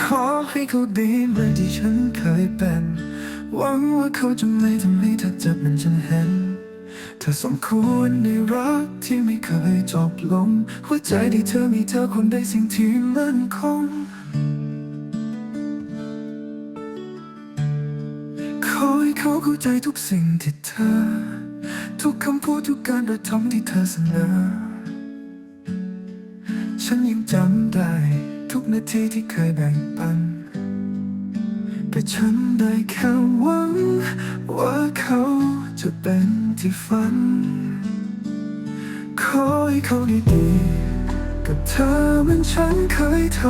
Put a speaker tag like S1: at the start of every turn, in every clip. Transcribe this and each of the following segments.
S1: ขอให้เขาดีเหมือนที่ฉันเคยเป็น หวังว่าเขาจะไม่ทำให้เธอเจ็บเหมือนฉันเห็น เธอสมควรในรักที่ไม่เคยจบลง หัวใจที่เธอมีเธอคนได้สิ่งที่มั่นคง ขอให้เขาเข้าใจทุกสิ่งที่เธอ ทุกคำพูดทุกการกระทำที่เธอเสนอ ฉันยังจำได้ ทุกนาทีที่เคยแบ่งปัน แต่ฉันได้แค่หวัง ว่าเขาจะเป็นที่ฝัน ขอให้เขาด้ดีกับเธอเหมือนฉันเคยท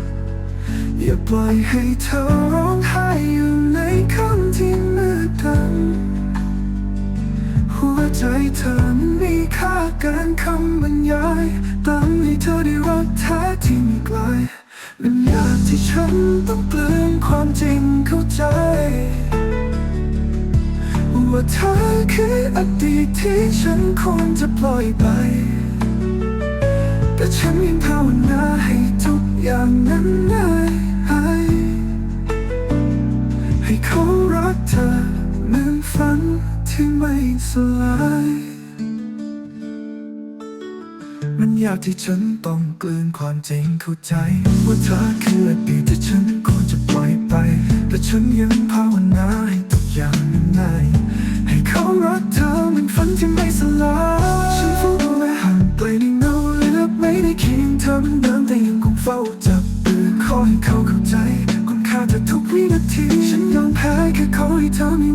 S1: ำ อย่าปล่อยให้เธอร้องไห้อยู่ในค่ำที่มืดดำ หัวใจเธอมีค่าเกินคำบรรยายตามให้เธอได้รักแท้ที่มีไกลมันยากที่ฉันต้องเปลือนความจริงเข้าใจว่าเธอคืออดีตที่ฉันควรจะปล่อยไป แต่ฉันยังภาวนาให้ทุกอย่างนั้นได้หายให้เขารักเธอเหมือนฝัน สลาย มันยากที่ฉันต้องกลืนความจริงเข้าใจ ว่าเธอคืออดีตที่ฉันควรจะปล่อยไป แต่ฉันยังภาวนาให้ทุกอย่างนั้นง่ายให้เขารักเธอเหมือนฝันที่ไม่สลาย ฉันเฝ้าดูแลห่างไกลในเงาเลือกไม่ได้เคียงเธอเหมือนเดิมแต่ยังคงเฝ้าจับมือขอให้เขาเข้าใจคุณค่าเธอทุกวินาที ฉันยอมแพ้แค่ขอให้เธอมี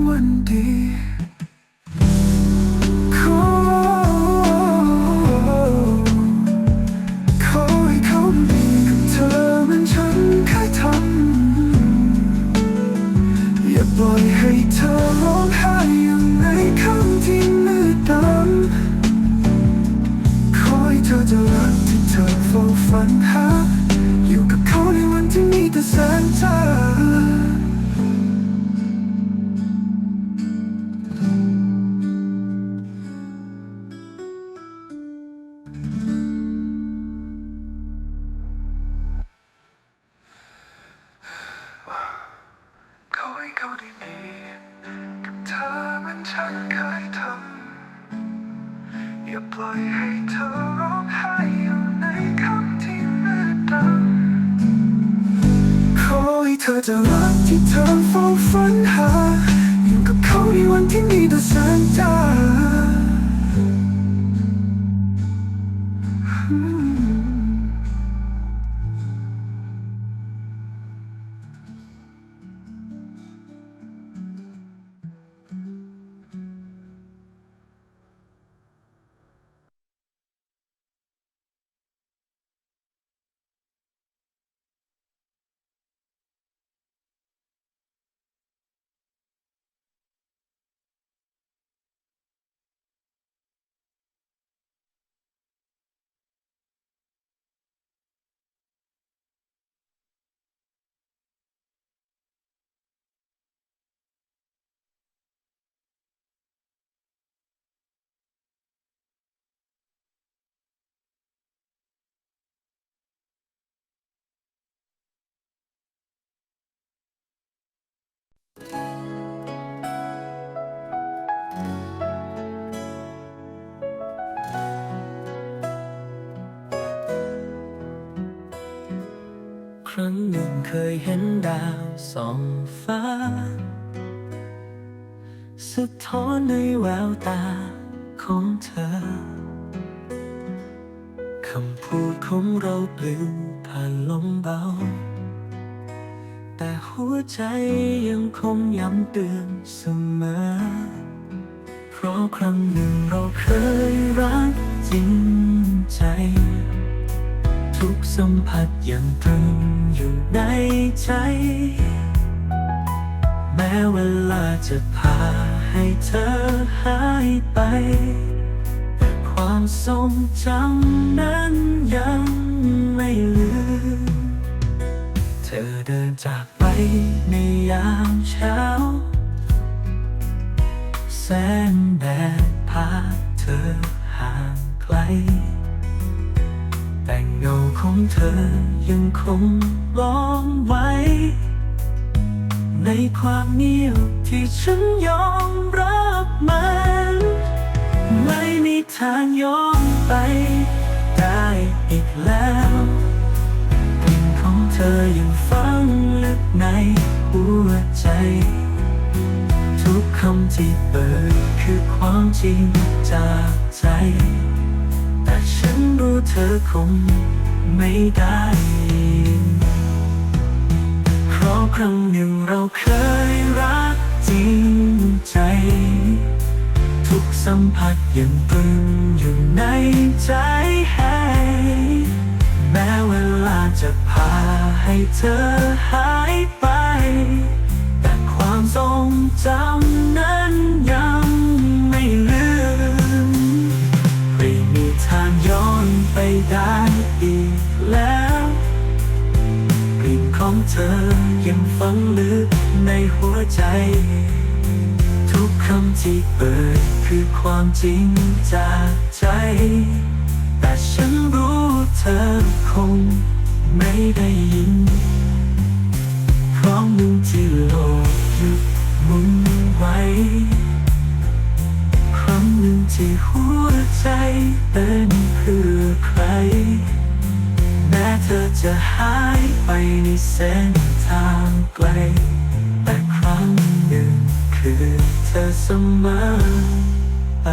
S1: าดีๆกับเธอมันฉันเคยทำอย่าปล่อยให้เธอร้องไห้อยู่ในคำที่มืดดำขอให้เธอจะรักที่เธอเฝ้าฝันหาอยู่กับเขาในวันที่มีแต่แสงจ้า
S2: รั้งหนึ่งเคยเห็นดาวส่องฟ้าสะท้อนในแววตาของเธอ คำพูดของเราปลิวผ่านลมเบา แต่หัวใจยังคงย้ำเตือนเสมอ เพราะครั้งหนึ่งเราเคยรักจริงใจ ทุกสัมผัสยังตรึงอยู่ในใจ แม้เวลาจะพาให้เธอหายไป แต่ความทรงจำนั้นยังไม่ลืม เธอเดินจากไปในยามเช้า แสงแดดพาเธอห่างไกล งาของของเธอยังคงล้อมไว้ ในความเงียบที่ฉันยอมรับมัน ไม่มีทางย้อนไป ได้อีกแล้วกลิ่นของเธอยังฝังลึกในหัวใจ ทุกคำที่เปิดคือความจริงจากใจ เธอคงไม่ได้เพราะครั้งหนึ่งเราเคยรักจริงใจ ทุกสัมผัสยังตรึงอยู่ในใจให้แม้เวลาจะพาให้เธอหายไป แต่ความทรงจำ ธอยังฝังลึกในหัวใจ ทุกคำที่เปิดคือความจริงจากใจ แต่ฉันรู้เธอคงไม่ได้ยินพราะมุมที่โลกหยุดมุนไว้ครั้งหนึ่งที่หัวใจเต้นเพื่อใคร แม้เธอจะหายไปในเส้นทางไกล แต่ครั้งหนึ่งคือเธอเสมอไป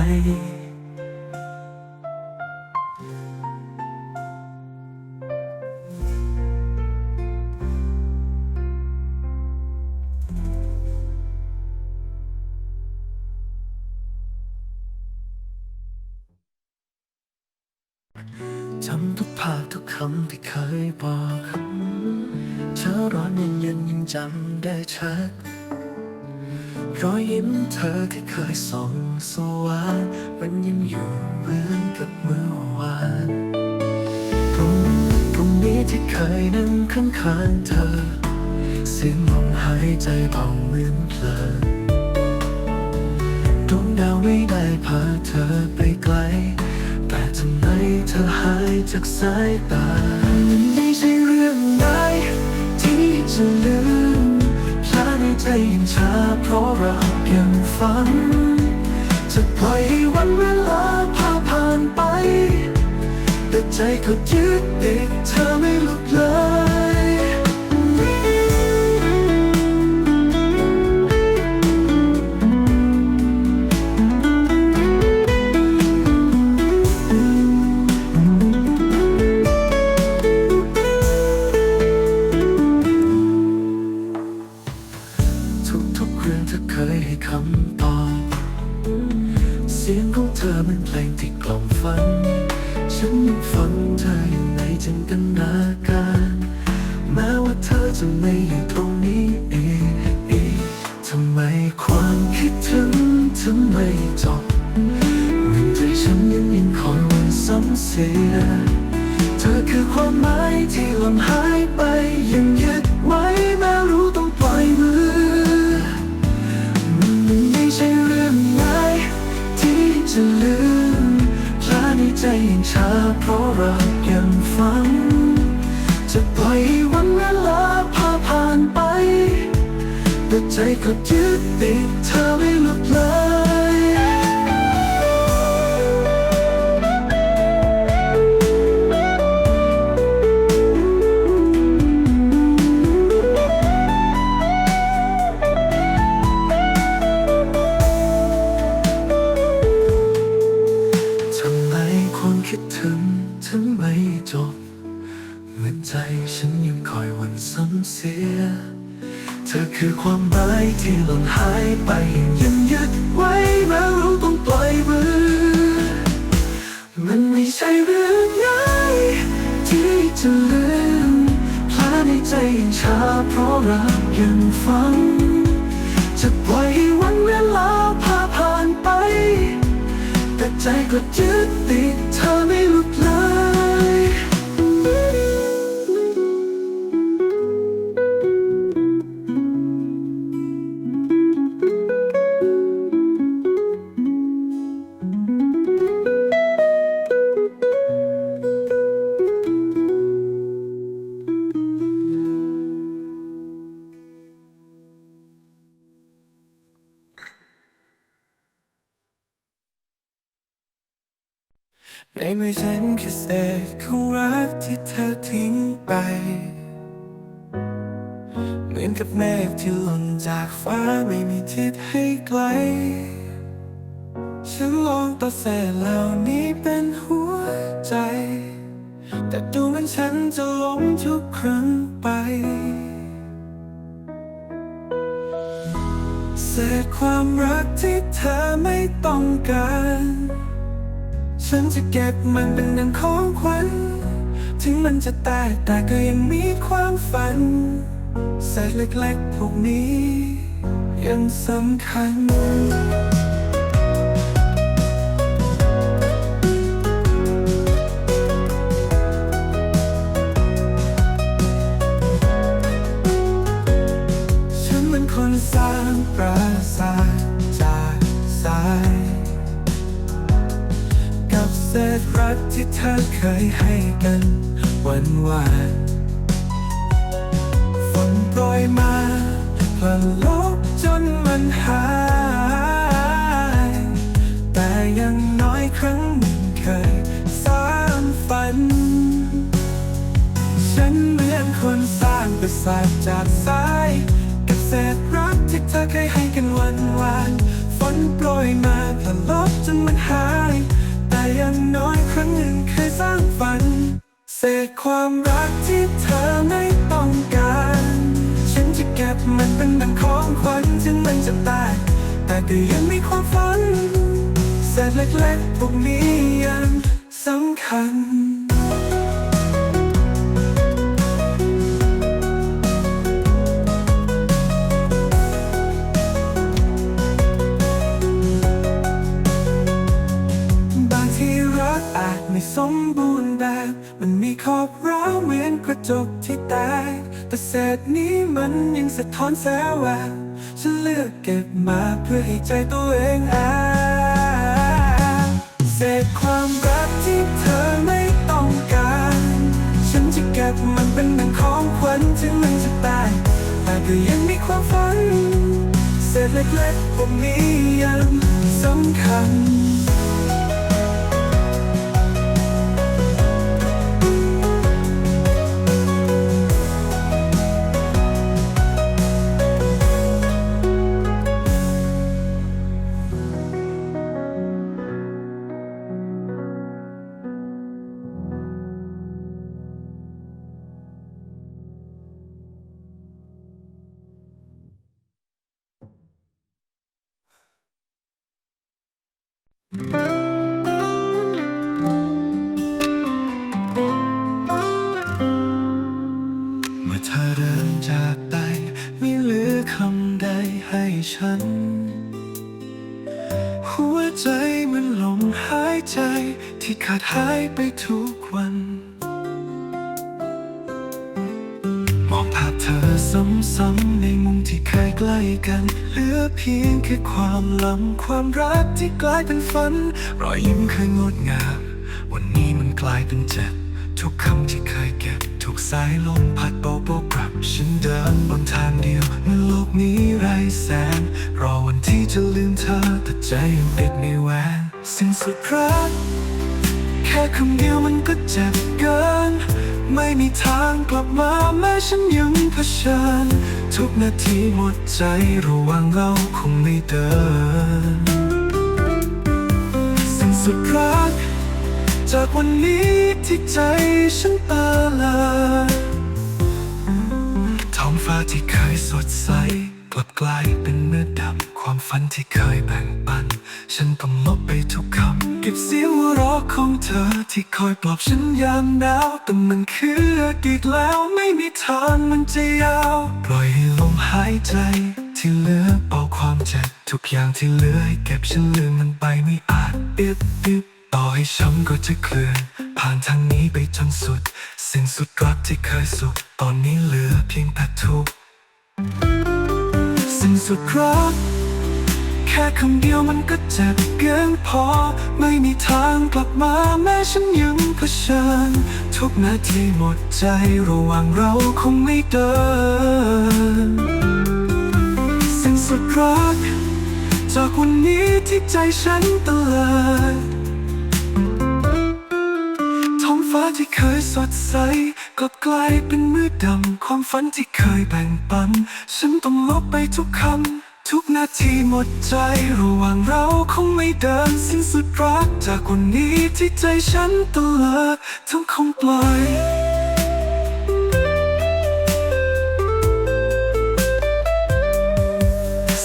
S1: เคยนั่งข้างๆเธอ เสียงลมหายใจเบาเหมือนเพลินดวงดาวไม่ได้พาเธอไปไกล แต่ทำไมเธอหายจากสายตามันไม่ใช่เรื่องง่ายที่จะลืมพลาดในใจยังชาเพราะเรายังฝันจะปล่อยให้วัน ก็ยึดติดเธอไม่หลุดเลยทุกๆเรื่องเธอเคยให้คำตอบ เสียงของเธอเป็นเพลงที่กล่อมฝัน ฉันยังฝันเธออยู่ในจินตนาการ แม้ว่าเธอจะไม่อยู่ตรงนี้เองอีกทำไมความคิดถึงถึงไม่จบเหมือนใจฉันยังยังคอยวันซ้ำเสีย เธอคือความหมายที่ลำหาย ใจยังช้าเพราะเรายังฝัน จะปล่อยวันเวลาพาผ่านไป แต่ใจก็ยึดติดเธอไม่หลุดเลย ถึงถึงไม่จบเหมือนใจฉันยังคอยหวันซ้ำเสีย เธอคือความหมายที่หล่นหายไปยังยึดไว้แม้รู้ต้องปล่อยมือ มันไม่ใช่เรื่องง่ายที่จะลืมพลาในใจยังชาเพราะรักยังฝัง จะปล่อยให้วันเวลาพาผ่านไป แต่ใจก็ยึดติดเธอไม่ ในมือฉันแคือเศษของรักที่เธอทิ้งไป เหมือนกับเมฆที่หล่นจากฟ้าไม่มีทิศให้ไกล ฉันลองตัดเศษเหล่านี้เป็นหัวใจ แต่ดูเหมันฉันจะล้มทุกครั้งไปเศษความรักที่เธอไม่ต้องการ ฉันจะเก็บมันเป็นดังของขวัญ ถึงมันจะแตกแต่ก็ยังมีความฝันเศษเล็กๆพวกนี้ ยังสำคัญฉันเป็นคนสร้างปรา ษรักที่เธอเคยให้กันวันวานฝนโปรยมาพลันลบจนมันหาย แต่ยังน้อยครั้งหนึ่งเคยสร้างฝัน ฉันเหมือนคนสร้างปราสาทจากทรายกับเศษรักที่เธอเคยให้กันวันวานฝนโปรยมาพลันลบจนมันหาย อยังน้อยครั้งหนึ่งเคยสร้างฝัน เศษความรักที่เธอไม่ต้องการ ฉันจะเก็บมันเป็นดังของขวัญถึงมันจะตาย แต่ก็ยังมีความฝัน เศษเล็กๆพวกนี้ยังสำคัญ ขอบร้าวเหมือนกระจกที่แตกแต่เศษนี้มันยังสะท้อนแสแววฉันเลือกเก็บมาเพื่อให้ใจตัวเองอ่าเศษความรักที่เธอไม่ต้องการ ฉันจะเก็บมันเป็นดังของขวัญถึงมันจะตายแต่ก็ยังมีความฝัน เศษเล็กๆพวกนี้ยังสำคัญ เมื่อเธอเดินจากไปไม่เหลือคำใดให้ฉัน หัวใจมันลมหายใจที่ขาดหายไปทุก ซ้ำในมุมที่เคยใกล้กัน เหลือเพียงแค่ความหลังความรักที่กลายเป็นฝัน รอยยิ้มเคยงดงาม วันนี้มันกลายเป็นเจ็บ ทุกคำที่เคยเก็บถูกสายลมพัดโบโบกลับ ฉันเดินบนทางเดียวในโลกนี้ไร้แสง รอวันที่จะลืมเธอแต่ใจยังติดในแหวน สิ้นสุดรัก แค่คำเดียวมันก็เจ็บ ไม่มีทางกลับมาแม้ฉันยังเผชิญทุกนาทีหมดใจระวังเราคงไม่เดินสิ้นสุดรัก จากวันนี้ที่ใจฉันตาลาท้องฟ้าที่เคยสดใส กลับกลายเป็นเนื้อดำความฝันที่เคยแบ่งปัน ฉันต้องลบไปทุกคำเก็บเสียงหัวเราะของเธอที่คอยปลอบฉันยามหนาวแต่มันคืออดีตแล้วไม่มีทางมันจะยาวปล่อยให้ลมหายใจ ที่เหลือเป่าความเจ็บทุกอย่างที่เหลือให้เก็บฉันลืมมันไปไม่อาจเปียบปิบต่อให้ช้ำก็จะเคลื่อนผ่านทางนี้ไปจนสุด สิ้นสุดรักที่เคยสุข ตอนนี้เหลือเพียงแต่ทุกข์ สุดรัก แค่คำเดียวมันก็เจ็บเกินพอ ไม่มีทางกลับมาแม้ฉันยังเผชิญ ทุกนาทีหมดใจระหว่างเราคงไม่เดินสิ้นสุดรัก จากวันนี้ที่ใจฉันตะเลิดฟ้าที่เคยสดใส ลับกลายเป็นมืดดำ ความฝันที่เคยแบ่งปัน ฉันต้องลบไปทุกคำ ทุกนาทีหมดใจ ระหว่างเราคงไม่เดินสิ้นสุดรัก จากวันนี้ที่ใจฉันตะเลิดทั้งคงปล่อย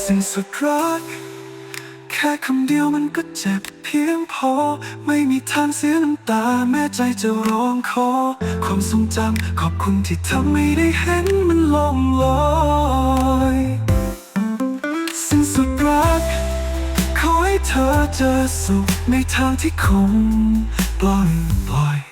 S1: สิ้นสุดรัก แค่คำเดียวมันก็เจ็บเพียงพอ ไม่มีทางเสียน้ำตาแม้ใจจะร้องขอ ความทรงจำขอบคุณที่ทำไม่ได้เห็นมันลงลอยสิ้นสุดรัก ขอให้เธอเจอสุขในทางที่คงปล่อยปล่อย